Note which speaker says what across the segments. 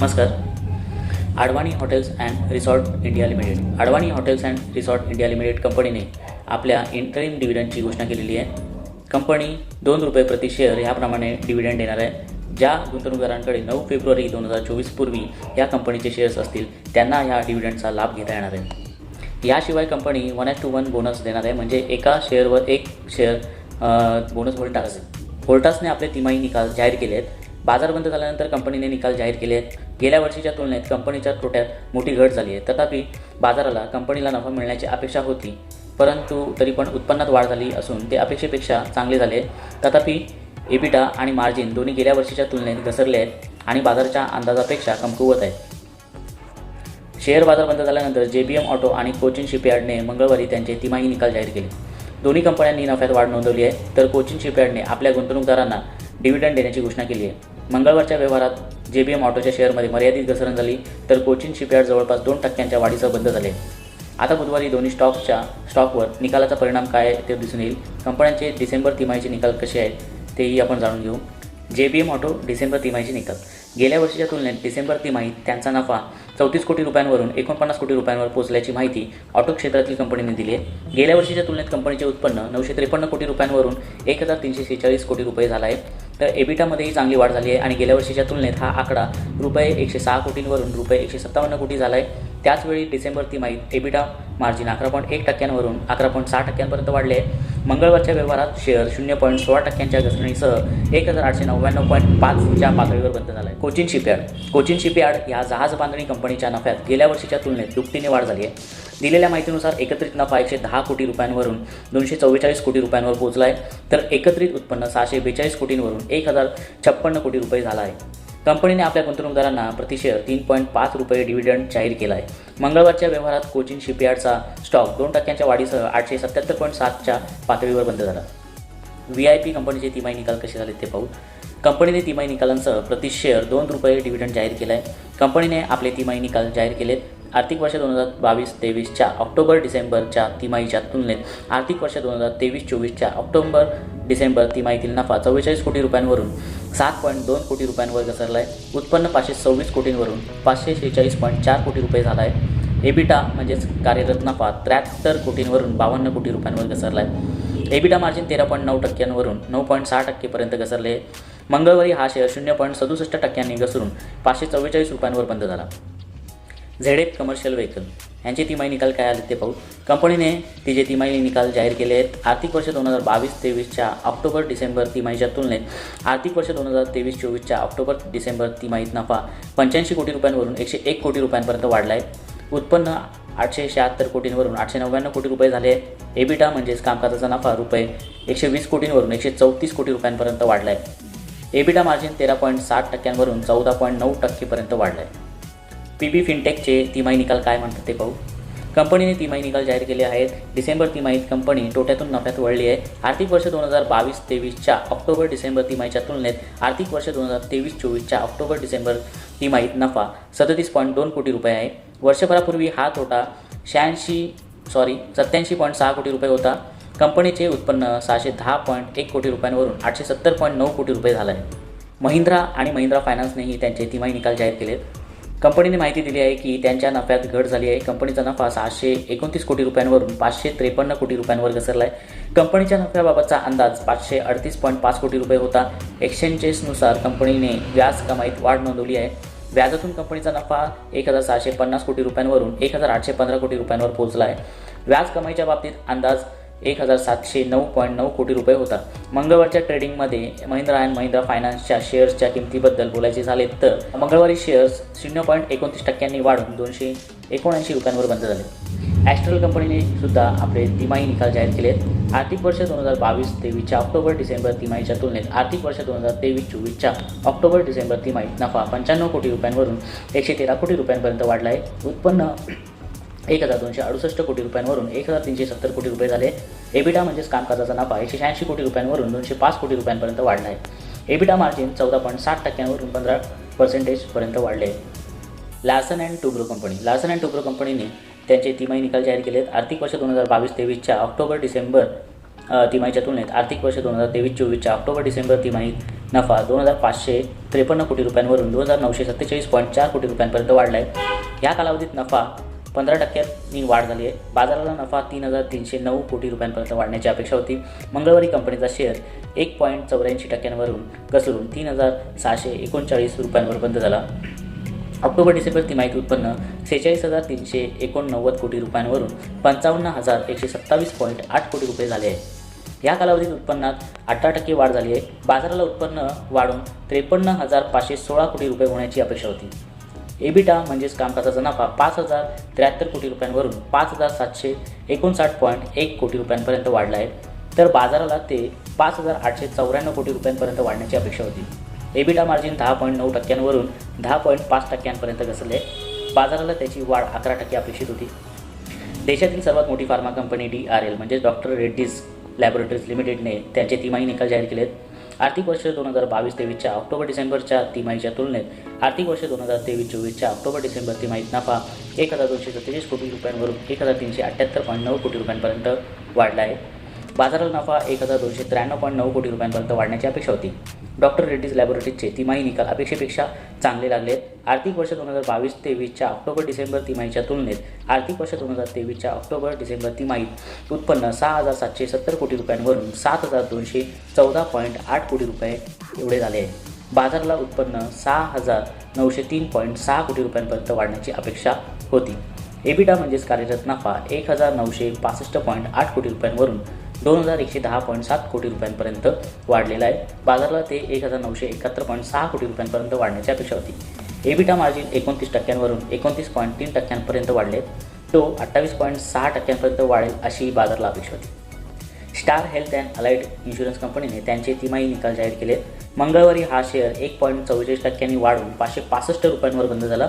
Speaker 1: नमस्कार. Advani hotels and resort India limited. Advani hotels and resort India limited कंपनीने आपल्या interim डिव्हिडंडची घोषणा केलेली आहे. कंपनी दोन रुपये प्रति शेअर ह्याप्रमाणे डिव्हिडंड देणार आहे. ज्या गुंतवणूकदारांकडे नऊ फेब्रुवारी दोन हजार चोवीस पूर्वी या कंपनीचे शेअर्स असतील त्यांना ह्या डिव्हिडंडचा लाभ घेता येणार आहे. याशिवाय company one at two one bonus देणार आहे म्हणजे एका शेअरवर एक शेअर बोनस व्होल्टास व्होल्टासने आपले तिमाही निकाल जाहीर केले आहेत. बाजार बंद झाल्यानंतर कंपनीने निकाल जाहीर केले आहेत. गेल्या वर्षीच्या तुलनेत कंपनीच्या तोट्यात मोठी घट झाली आहे. तथापि बाजाराला कंपनीला नफा मिळण्याची अपेक्षा होती परंतु तरी पण उत्पन्नात वाढ झाली असून ते अपेक्षेपेक्षा चांगले झाले तथापि एबिटा आणि मार्जिन दोन्ही गेल्या वर्षीच्या तुलनेत घसरले आहेत आणि बाजाराच्या अंदाजापेक्षा कमकुवत आहेत. शेअर बाजार बंद झाल्यानंतर जे बी एम ऑटो आणि कोचिन शिपयार्डने मंगळवारी त्यांचे तिमाही निकाल जाहीर केले. दोन्ही कंपन्यांनी नफ्यात वाढ नोंदवली आहे तर कोचिन शिपयार्डने आपल्या गुंतवणूकदारांना डिव्हिडंड देण्याची घोषणा केली आहे. मंगळवारच्या व्यवहारात जे बी एम ऑटोच्या शेअरमध्ये मर्यादित घसरण झाली तर कोचिन शिपयार्ड जवळपास दोन टक्क्यांच्या वाढीसह बंद झाले. आता बुधवारी दोन्ही स्टॉकच्या स्टॉकवर निकालाचा परिणाम काय आहे ते दिसून येईल. कंपन्यांचे डिसेंबर तिमाहीचे निकाल कसे आहेत तेही आपण जाणून घेऊ. J B M auto December तिमाहीचे निकाल. गेल्या वर्षीच्या तुलनेत डिसेंबर तिमाहीत त्यांचा नफा चौतीस कोटी रुपयांवरून एकोणपन्नास कोटी रुपयांवर पोहोचल्याची माहिती ऑटो क्षेत्रातील कंपनीने दिली आहे. गेल्या वर्षीच्या तुलनेत कंपनीचे उत्पन्न नऊशे त्रेपन्न कोटी रुपयांवरून एक हजार तीनशे सेहेचाळीस कोटी रुपये झाला आहे. तर एबिटामध्येही चांगली वाढ झाली आहे आणि गेल्या वर्षीच्या तुलनेत हा आकडा रुपये एकशे सहा कोटींवरून रुपये एकशे सत्तावन्न कोटी झाला आहे. त्याचवेळी डिसेंबर तिमाहीत एबिटा मार्जिन अकरा पॉईंट एक टक्क्यांवरून अकरा पॉईंट सहा टक्क्यांपर्यंत वाढले आहे. मंगळवारच्या व्यवहारात शेअर शून्य पॉईंट सोळा टक्क्यांच्या घसरणीसह एक हजार आठशे नव्याण्णव पॉईंट पाचच्या पातळीवर बंद झाला आहे कोचिन शिपयार्ड. कोचिन शिपयार्ड या जहाज बांधणी कंपनीच्या नफ्यात गेल्या वर्षीच्या तुलनेत दुपटीने वाढ झाली आहे. दिलेल्या माहितीनुसार एकत्रित नफा एकशे दहा कोटी रुपयांवरून दोनशे चव्वेचाळीस कोटी रुपयांवर पोहोचला आहे तर एकत्रित उत्पन्न सहाशे बेचाळीस कोटींवरून एक हजार छप्पन्न कोटी रुपये झाला आहे. कंपनीने आपल्या गुंतवणूकदारांना प्रतिशेअर तीन पॉईंट पाच रुपये डिव्हिडंड जाहीर केला आहे मंगळवारच्या व्यवहारात कोचिन शिपयार्डचा स्टॉक दोन टक्क्यांच्या वाढीसह आठशे सत्याहत्तर पॉईंट सातच्या पातळीवर बंद झाला. व्ही आय पी कंपनीचे तिमाही निकाल कसे झाले ते पाहू. कंपनीने तिमाही निकालांसह प्रतिशेअर दोन रुपये डिव्हिडंड जाहीर केला आहे कंपनीने आपले तिमाही निकाल जाहीर केलेत. आर्थिक वर्ष दोन हजार बावीस तेवीसच्या ऑक्टोबर डिसेंबरच्या तिमाहीच्या तुलनेत आर्थिक वर्ष दोन हजार तेवीस चोवीसच्या ऑक्टोबर डिसेंबर तिमाहीतील नफा चव्वेचाळीस कोटी रुपयांवरून सात पॉईंट दोन कोटी रुपयांवर घसरला आहे उत्पन्न पाचशे सव्वीस कोटींवरून पाचशे शेहेचाळीस पॉईंट चार कोटी रुपये झाला आहे एबिटा म्हणजेच कार्यरत नफा त्र्याहत्तर कोटींवरून बावन्न कोटी रुपयांवर घसरला आहे एबिटा मार्जिन तेरा पॉईंट नऊ टक्क्यांवरून नऊ पॉईंट सहा टक्केपर्यंत घसरले. मंगळवारी हा शेअर शून्य पॉईंट सदुसष्ट टक्क्यांनी घसरून पाचशे चव्वेचाळीस रुपयांवर बंद झाला. झेड कमर्शियल व्हेकल यांचे तिमाही निकाल काय आले ते पाहू. कंपनीने तिचे तिमाही निकाल जाहीर केले आहेत. आर्थिक वर्ष दोन हजार बावीस तेवीसच्या ऑक्टोबर डिसेंबर तिमाहीच्या तुलनेत आर्थिक वर्ष दोन हजार तेवीस चोवीसच्या ऑक्टोबर डिसेंबर तिमाहीत नफा पंच्याऐंशी कोटी रुपयांवरून एकशे एक कोटी रुपयांपर्यंत वाढला आहे उत्पन्न आठशे शहात्तर कोटींवरून आठशे नव्याण्णव कोटी रुपये झाले. आहे एबिटा म्हणजेच कामकाजाचा नफा रुपये एकशे वीस कोटींवरून एकशे चौतीस कोटी रुपयांपर्यंत वाढला आहे एबिटा मार्जिन तेरा पॉईंट साठ टक्क्यांवरून चौदा पॉईंट नऊ टक्केपर्यंत वाढलं आहे पी बी फिनटेकचे तिमाही निकाल काय म्हणतात ते पाहू. कंपनीने तिमाही निकाल जाहीर केले आहेत. डिसेंबर तिमाहीत कंपनी तोट्यातून नफ्यात वळली आहे. आर्थिक वर्ष दोन हजार बावीस तेवीसच्या ऑक्टोबर डिसेंबर तिमाहीच्या तुलनेत आर्थिक वर्ष दोन हजार तेवीस चोवीसच्या ऑक्टोबर डिसेंबर तिमाहीत नफा सदतीस पॉईंट दोन कोटी रुपये आहे. वर्षभरापूर्वी हा तोटा शहाऐंशी सॉरी सत्याऐंशी पॉईंट सहा कोटी रुपये होता. कंपनीचे उत्पन्न सहाशे दहा पॉईंट एक कोटी रुपयांवरून आठशे सत्तर पॉईंट नऊ कोटी रुपये झालं आहे. महिंद्रा आणि महिंद्रा फायनान्सनेही त्यांचे तिमाही निकाल जाहीर केलेत कंपनीने माहिती दिली आहे की त्यांच्या नफ्यात घट झाली आहे. कंपनीचा नफा सहाशे एकोणतीस कोटी रुपयांवरून पाचशे त्रेपन्न कोटी रुपयांवर घसरला आहे कंपनीच्या नफ्याबाबतचा अंदाज पाचशे अडतीस पॉईंट पाच कोटी रुपये होता. एक्सचेंजेसनुसार कंपनीने व्याज कमाईत वाढ नोंदवली आहे. व्याजातून कंपनीचा नफा एक हजार सहाशे पन्नास कोटी रुपयांवरून एक हजार आठशे पंधरा कोटी रुपयांवर पोहोचला आहे. व्याज कमाईच्या बाबतीत अंदाज एक हजार सातशे नऊ पॉईंट नऊ कोटी रुपये होता. मंगळवारच्या ट्रेडिंगमध्ये महिंद्रा अँड महिंद्रा फायनान्सच्या शेअर्सच्या किमतीबद्दल बोलायचे झाले तर मंगळवारी शेअर्स शून्य पॉईंट एकोणतीस टक्क्यांनी वाढून दोनशे एकोणऐंशी रुपयांवर बंद झाले. ॲस्ट्रल कंपनीने सुद्धा आपले तिमाही निकाल जाहीर केले आहेत आर्थिक वर्ष दोन हजार बावीस तेवीसच्या ऑक्टोबर डिसेंबर तिमाहीच्या तुलनेत आर्थिक वर्ष दोन हजार तेवीस चोवीसच्या ऑक्टोबर डिसेंबर तिमाहीत नफा पंच्याण्णव कोटी रुपयांवरून एकशे तेरा कोटी रुपयांपर्यंत वाढला आहे उत्पन्न एक हजार दोनशे अडुसष्ट कोटी रुपयांवरून एक हजार तीनशे सत्तर कोटी रुपये झाले. एबिटा म्हणजेच कामकाजाचा नफा एकशे शहाऐंशी कोटी रुपयांवरून दोनशे पाच कोटी रुपयांपर्यंत वाढला आहे एबिटा मार्जिन चौदा पॉईंट साठ टक्क्यांवरून पंधरा पर्सेंटेजपर्यंत वाढले. आहे Larsen and Toubro company. Larsen and Toubro कंपनीने त्यांचे तिमाही निकाल जाहीर केलेत. आर्थिक वर्ष दोन हजार बावीस तेवीसच्या ऑक्टोबर डिसेंबर तिमाहीच्या तुलनेत आर्थिक वर्ष दोन हजार तेवीस चोवीसच्या ऑक्टोबर डिसेंबर तिमाहीत नफा दोन हजार पाचशे त्रेपन्न कोटी रुपयांवरून दोन हजार नऊशे सत्तेचाळीस पॉईंट चार कोटी रुपयांपर्यंत वाढला आहे या कालावधीत नफा पंधरा टक्क्यांनी वाढ झाली आहे. बाजाराला नफा तीन हजार तीनशे नऊ कोटी रुपयांपर्यंत वाढण्याची अपेक्षा होती. मंगळवारी कंपनीचा शेअर एक पॉईंट चौऱ्याऐंशी टक्क्यांवरून घसरून तीन हजार सहाशे एकोणचाळीस रुपयांवर बंद झाला. ऑक्टोबर डिसेंबर तिमाहीत उत्पन्न सेहेचाळीस हजार तीनशे एकोणनव्वद कोटी रुपयांवरून पंचावन्न हजार एकशे सत्तावीस पॉईंट आठ कोटी रुपये झाले आहे. या कालावधीत उत्पन्नात अठरा टक्के वाढ झाली आहे. बाजाराला उत्पन्न वाढून त्रेपन्न हजार पाचशे सोळा कोटी रुपये होण्याची अपेक्षा होती. एबिटा म्हणजेच कामकाजाचा नफा पाच हजार त्र्याहत्तर कोटी रुपयांवरून पाच हजार सातशे एकोणसाठ पॉईंट एक कोटी रुपयांपर्यंत वाढला आहे. तर बाजाराला ते पाच हजार आठशे चौऱ्याण्णव कोटी रुपयांपर्यंत वाढण्याची अपेक्षा होती. एबिटा मार्जिन दहा पॉईंट नऊ टक्क्यांवरून दहा पॉईंट पाच टक्क्यांपर्यंत घसरले. बाजाराला त्याची वाढ अकरा टक्के अपेक्षित होती. देशातील सर्वात मोठी pharma company D R L म्हणजेच डॉक्टर रेड्डीज लॅबोरेटरीज लिमिटेडने त्यांचे तिमाही निकाल जाहीर केलेत. आर्थिक वर्ष दोन हजार बावीस तेवीसच्या ऑक्टोबर डिसेंबरच्या तिमाहीच्या तुलनेत आर्थिक वर्ष दोन हजार तेवीस चोवीसच्या ऑक्टोबर डिसेंबर तिमाहीत नफा एक हजार दोनशे सत्तेचाळीस कोटी रुपयांवरून एक हजार तीनशे अठ्ठ्याहत्तर पॉईंट नऊ कोटी रुपयांपर्यंत वाढला आहे. बाजाराला नफा एक हजार दोनशे त्र्याण्णव पॉईंट नऊ कोटी रुपयांपर्यंत वाढण्याची अपेक्षा होती. डॉक्टर रेड्डीज लॅबोरेटरीजचे तिमाही निकाल अपेक्षेपेक्षा चांगले लागले आर्थिक वर्ष दोन हजार बावीस तेवीसच्या ऑक्टोबर डिसेंबर तिमाहीच्या तुलनेत आर्थिक वर्ष दोन हजार तेवीसच्या ऑक्टोबर डिसेंबर तिमाहीत उत्पन्न सहा हजार सातशे सत्तर कोटी रुपयांवरून सात हजार दोनशे चौदा पॉईंट आठ कोटी रुपये एवढे झाले. आहे बाजारला उत्पन्न सहा हजार नऊशे तीन पॉईंट सहा कोटी रुपयांपर्यंत वाढण्याची अपेक्षा होती. एबिटा म्हणजेच कार्यरत नफा एक हजार नऊशे पासष्ट पॉईंट आठ कोटी रुपयांवरून दोन हजार एकशे दहा पॉईंट सात कोटी रुपयांपर्यंत वाढलेला आहे. बाजाराला ते एक हजार नऊशे एकाहत्तर पॉईंट सहा कोटी रुपयांपर्यंत वाढण्याची अपेक्षा होती. एबिटा मार्जिन एकोणतीस टक्क्यांवरून एकोणतीस पॉईंट तीन टक्क्यांपर्यंत वाढले तो अठ्ठावीस पॉईंट सहा टक्क्यांपर्यंत वाढेल अशी बाजाराला अपेक्षा होती. Star health and allied insurance कंपनीने त्यांचे तिमाही निकाल जाहीर केले मंगळवारी हा शेअर एक पॉईंट चव्वेचाळीस टक्क्यांनी वाढून पाचशे पासष्ट रुपयांवर बंद झाला.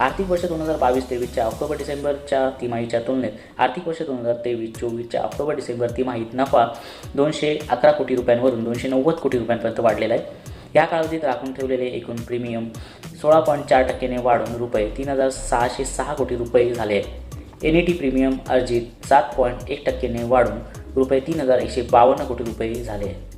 Speaker 1: आर्थिक वर्ष दोन हजार बावीस तेवीसच्या ऑक्टोबर डिसेंबरच्या तिमाहीच्या तुलनेत आर्थिक वर्ष दोन हजार तेवीस चोवीसच्या ऑक्टोबर डिसेंबर तिमाहीत नफा दोनशे अकरा कोटी रुपयांवरून दोनशे नव्वद कोटी रुपयांपर्यंत वाढलेला आहे. या कालावधीत राखून ठेवलेले एकूण प्रीमियम सोळा पॉईंट चार टक्क्याने वाढून रुपये तीन हजार सहाशे सहा कोटी रुपये झाले एन ई टी प्रीमियम अर्जित सात पॉईंट एक टक्क्याने वाढून रुपये तीन हजार एकशे बावन्न कोटी रुपये झाले आहे